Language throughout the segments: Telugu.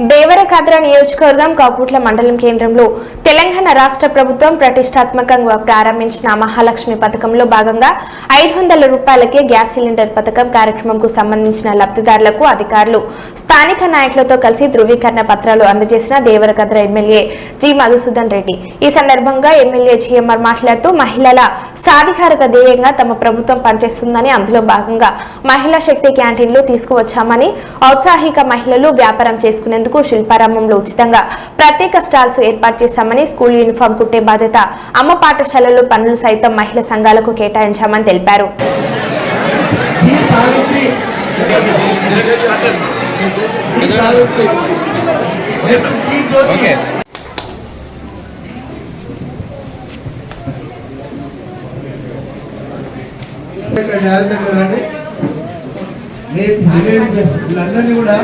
దేవరకద్ర నియోజకవర్గం కాకుట్ల మండలం కేంద్రంలో తెలంగాణ రాష్ట్ర ప్రభుత్వం ప్రతిష్టాత్మకంగా ప్రారంభించిన మహాలక్ష్మి పథకంలో భాగంగా ఐదు వందల రూపాయలకే గ్యాస్ సిలిండర్ పథకం కార్యక్రమంకు సంబంధించిన లబ్ధిదారులకు అధికారులు స్థానిక నాయకులతో కలిసి ధృవీకరణ పత్రాలు అందజేసిన దేవరకద్ర ఎమ్మెల్యే జి. మధుసూదన్ రెడ్డి. ఈ సందర్భంగా ఎమ్మెల్యే జిఎంఆర్ మాట్లాడుతూ మహిళల సాధికారత ధ్యేయంగా తమ ప్రభుత్వం పనిచేస్తుందని అందులో భాగంగా మహిళా శక్తి క్యాంటీన్లు తీసుకువచ్చామని ఔత్సాహిక మహిళలు వ్యాపారం చేసుకునేందుకు శిల్పారామంలో ఉచితంగా ప్రత్యేక స్టాల్స్ ఏర్పాటు చేశామని స్కూల్ యూనిఫామ్ కుట్టే బాధ్యత అమ్మ పాఠశాలల్లో పనులు సైతం మహిళా సంఘాలకు కేటాయించామని తెలిపారు. ఈ సావిత్రి ఈ సావిత్రి ఈ జ్యోతి ఇక్కడ జాగ్రత్తగా రండి. మీరు తిరిగేది వీళ్ళందరినీ కూడా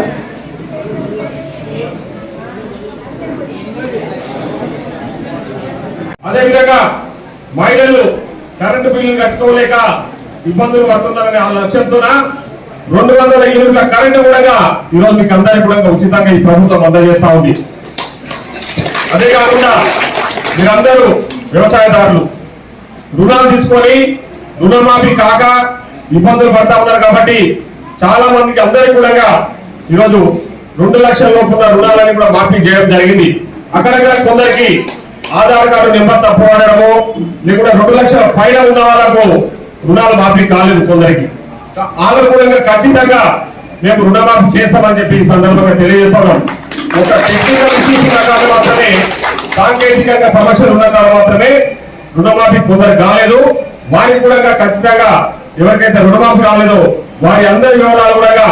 అదేవిధంగా మహిళలు కరెంటు బిల్లులు కట్టుకోలేక ఇబ్బందులు పడుతున్నారనే ఆ లక్ష్యంతోన రెండు వందల యూనిట్ల కరెంటు కూడా ఈరోజు మీకు అందరికీ కూడా ఉచితంగా ఈ ప్రభుత్వం అందజేస్తా ఉంది. అదే కాకుండా మీరందరూ వ్యవసాయదారులు రుణాలు తీసుకొని రుణమాఫీ కాక ఇబ్బందులు పడతా ఉన్నారు కాబట్టి చాలా మందికి అందరికీ కూడా ఈరోజు రెండు లక్షల లోపు రుణాలని కూడా మాఫీ చేయడం జరిగింది. అక్కడక్కడ కొందరికి ఆధార్ కార్డు నెంబర్ తప్పు వాడడము లేకుంటే రెండు లక్షల పైన ఉన్న వాళ్ళకు రుణాలు మాఫీ కాలేదు కొందరికి. ఆనుకూలంగా కూడా ఖచ్చితంగా మేము రుణమాఫీ చేస్తామని చెప్పి ఈ సందర్భంగా తెలియజేస్తున్నాం. ఒక టెక్నికల్ ఇష్యూస్ ఉన్న మాత్రమే సాంకేతికంగా సమస్యలు ఉన్న కాదు మాత్రమే రుణమాఫీ కొందరు కాలేదు. వారికి కూడా ఖచ్చితంగా ఎవరికైతే రుణమాఫీ కాలేదో వారి అందరి వివరాలు కూడా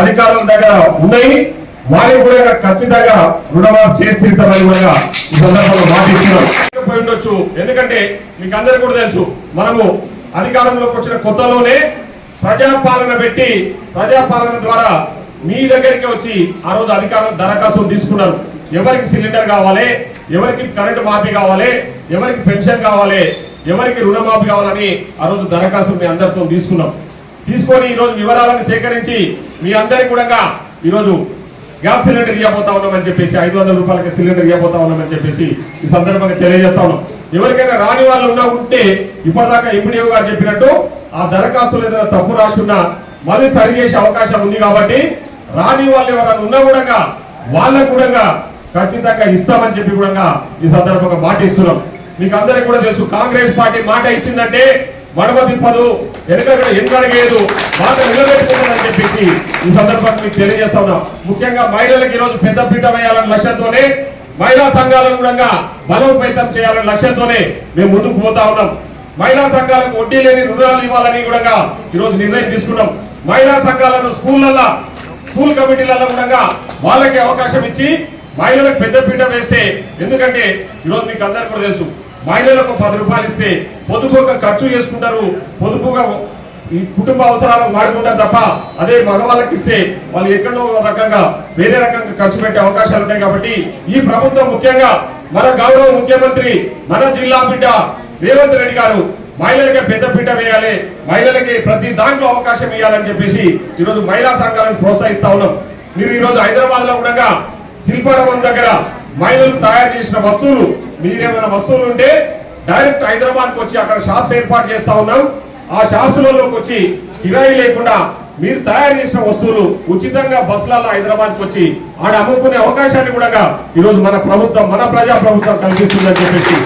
అధికారుల దగ్గర ఉన్నాయి. వారికి కూడా ఖచ్చితంగా రుణమాఫీ చేసి కూడా ఈ సందర్భంలో మాటిస్తున్నాం ఉండొచ్చు. ఎందుకంటే మీకు అందరికీ కూడా తెలుసు మనము అధికారంలోకి వచ్చిన కొత్తలోనే ప్రజాపాలన పెట్టి ప్రజాపాలన ద్వారా మీ దగ్గరికి వచ్చి ఆ రోజు అధికారం దరఖాస్తు తీసుకున్నారు. ఎవరికి సిలిండర్ కావాలి ఎవరికి కరెంటు మాఫీ కావాలి ఎవరికి పెన్షన్ కావాలి ఎవరికి రుణమాఫీ కావాలని ఆ రోజు దరఖాస్తు మీ అందరితో తీసుకున్నాం. తీసుకొని ఈరోజు వివరాలను సేకరించి మీ అందరికి కూడా ఈరోజు గ్యాస్ సిలిండర్ ఇవ్వబోతా ఉన్నామని చెప్పేసి ఐదు వందల రూపాయలకి సిలిండర్ ఇవ్వబోతా ఉన్నామని చెప్పేసి ఈ సందర్భంగా తెలియజేస్తా ఉన్నాం. ఎవరికైనా రాని వాళ్ళు ఉన్నా ఉంటే ఇప్పటిదాకా ఎంపీడీఓ గారు చెప్పినట్టు ఆ దరఖాస్తులు ఏదైనా తప్పు రాసున్నా మళ్ళీ సరి చేసే అవకాశం ఉంది కాబట్టి రాని వాళ్ళు ఎవరైనా ఉన్నా కూడా వాళ్ళకు కూడా ఖచ్చితంగా ఇస్తామని చెప్పి కూడా ఈ సందర్భంగా మాట ఇస్తున్నాం మీకు అందరికీ కూడా తెలుసు కాంగ్రెస్ పార్టీ మాట ఇచ్చిందంటే మడమ తిప్పదు వెనక వెనకడగేయదు మాట నిలబెట్టుకుంటుందని చెప్పేసి ఈ సందర్భంగా మీకు తెలియజేస్తా ఉన్నా. ముఖ్యంగా మహిళలకు ఈరోజు పెద్ద పీట వేయాలన్న లక్ష్యంతోనే మహిళా సంఘాలను కూడా బలోపేతం చేయాలనే లక్ష్యంతోనే మేము ముందుకు పోతా ఉన్నాం. మహిళా సంఘాలకు వడ్డీ లేని రుణాలు ఇవ్వాలని కూడా ఈరోజు నిర్ణయం తీసుకున్నాం. మహిళా సంఘాలను స్కూళ్ళల్లో స్కూల్ కమిటీలలో కూడా వాళ్ళకి అవకాశం ఇచ్చి మహిళలకు పెద్ద పీఠం వేస్తే ఎందుకంటే ఈరోజు మీకు అందరికీ కూడా తెలుసు మహిళలకు పది రూపాయలు ఇస్తే పొదుపుగా ఖర్చు చేసుకుంటారు పొదుపుగా ఈ కుటుంబ అవసరాలకు వాడుకుంటారు తప్ప అదే మగవాళ్ళకి ఇస్తే వాళ్ళు ఎక్కడో ఒక రకంగా వేరే రకంగా ఖర్చు పెట్టే అవకాశాలు ఉంటాయి కాబట్టి ఈ ప్రభుత్వం ముఖ్యంగా మన గౌరవ ముఖ్యమంత్రి మన జిల్లా బిడ్డ రేవంత్ రెడ్డి గారు మహిళలకి పెద్ద పీట వేయాలి మహిళలకి ప్రతి దాంట్లో అవకాశం ఇవ్వాలని చెప్పేసి ఈరోజు మహిళా సంఘాలను ప్రోత్సహిస్తా ఉన్నాం. మీరు ఈరోజు హైదరాబాద్లో ఉండగా శిల్పారామం దగ్గర మహిళలు తయారు చేసిన వస్తువులు మీరేమైనా వస్తువులు ఉంటే డైరెక్ట్ హైదరాబాద్కు వచ్చి అక్కడ షాప్స్ ఏర్పాటు చేస్తా ఉన్నాం ఆ షాప్స్లలోకి వచ్చి కిరాయి లేకుండా మీరు తయారు చేసిన వస్తువులు ఉచితంగా బస్సులలో హైదరాబాద్కి వచ్చి ఆడ అమ్ముకునే అవకాశాన్ని కూడా ఈరోజు మన ప్రభుత్వం మన ప్రజా ప్రభుత్వం కల్పిస్తుందని చెప్పేసి